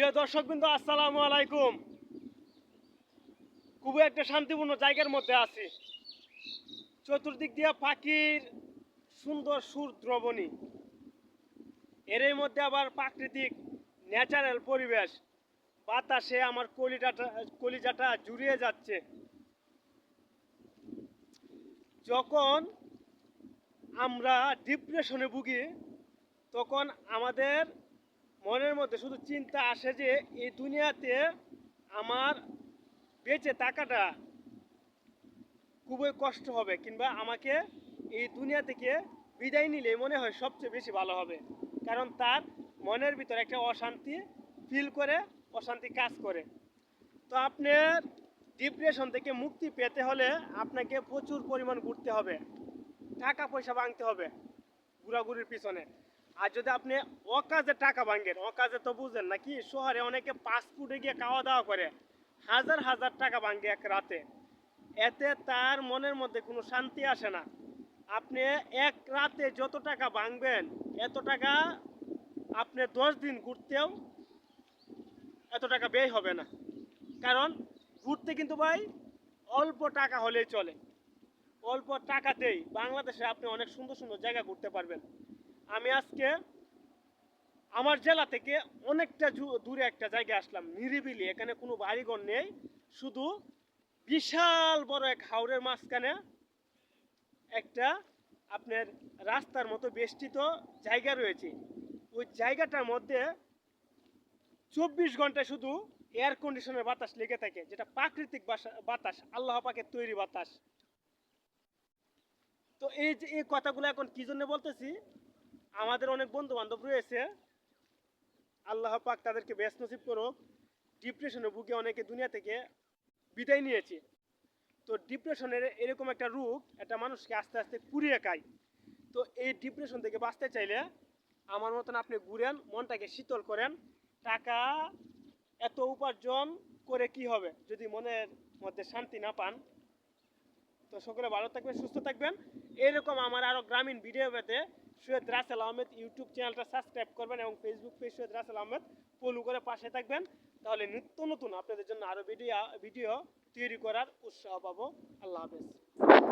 প্রিয় দর্শক বিন্দু আসসালামু আলাইকুম। খুবই একটা শান্তিপূর্ণ জায়গার মধ্যে আছি। চতুর্দিক দিয়ে পাখির সুন্দর সুর দ্রবণী এরই মধ্যে আবার প্রাকৃতিক, ন্যাচারাল পরিবেশ। বাতাসে আমার কলিজাটা কলিজাটা জুড়িয়ে যাচ্ছে। যখন আমরা ডিপ্রেশনে ভুগি, তখন আমাদের মনের মধ্যে শুধু চিন্তা আসে যে এই দুনিয়াতে আমার বেঁচে থাকাটা খুবই কষ্ট হবে কিংবা আমাকে এই দুনিয়া থেকে বিদায় নিলে মনে হয় সবচেয়ে বেশি ভালো হবে। কারণ তার মনের ভিতরে একটা অশান্তি ফিল করে, অশান্তি কাজ করে। তো আপনার ডিপ্রেশন থেকে মুক্তি পেতে হলে আপনাকে প্রচুর পরিমাণ ঘুরতে হবে। টাকা পয়সা ভাঙতে হবে। ঘোরাঘুরির পিছনে। আর যদি আপনি অকাজে টাকা ভাঙেন, অকাজে তো বুঝেন নাকি শহরে অনেকে পাসপোর্টে গিয়ে খাওয়া দাওয়া করে, হাজার হাজার টাকা ভাঙে এক রাতে। এতে তার মনের মধ্যে কোনো শান্তি আসে না। আপনি এক রাতে যত টাকা ভাঙবেন, এত টাকা আপনি দশ দিন ঘুরতেও এত টাকা ব্যয় হবে না। কারণ ঘুরতে কিন্তু ভাই অল্প টাকা হলেই চলে। অল্প টাকাতেই বাংলাদেশে আপনি অনেক সুন্দর সুন্দর জায়গা ঘুরতে পারবেন। আমি আজকে আমার জেলা থেকে অনেকটা দূরে একটা জায়গায় আসলাম, নিরিবিলি, এখানে কোনো বাড়িঘর নেই, শুধু বিশাল বড় এক হাওরের মাঝখানে একটা আপনার রাস্তার মতো বেষ্টিত জায়গা রয়েছে। ওই জায়গাটার মধ্যে চব্বিশ ঘণ্টা শুধু এয়ার কন্ডিশনের বাতাস লেগে থাকে, যেটা প্রাকৃতিক বাতাস, আল্লাহ পাকের তৈরি বাতাস। তো এই যে, এই কথাগুলো এখন কি জন্য বলতেছি? আমাদের অনেক বন্ধু বান্ধব রয়েছে। আল্লাহ পাক তাদেরকে ব্যস্ত নসিব করুক। ডিপ্রেশনে ভুগে অনেকে দুনিয়া থেকে বিদায় নিয়েছে। তো ডিপ্রেশনের এরকম একটা রোগ, একটা মানুষকে আস্তে আস্তে কুড়িয়ে খায়। তো এই ডিপ্রেশন থেকে বাঁচতে চাইলে আমার মতন আপনি ঘুরেন, মনটাকে শীতল করেন। টাকা, এত উপার্জন করে কি হবে? যদি মনের মধ্যে শান্তি না পান। তো সকলে ভালো থাকবেন, সুস্থ থাকবেন। এরকম আমার আরও গ্রামীণ ভিডিও পেতে সৈয়দ রাসেল আহমেদ ইউটিউব চ্যানেলটা সাবস্ক্রাইব করবেন এবং Facebook page Syed Rasel Ahmed follow করে পাশে থাকবেন। তাহলে নিত্য নতুন আপনাদের জন্য আরও ভিডিও ভিডিও তৈরি করার উৎসাহ পাবো। আল্লাহ হাফেজ।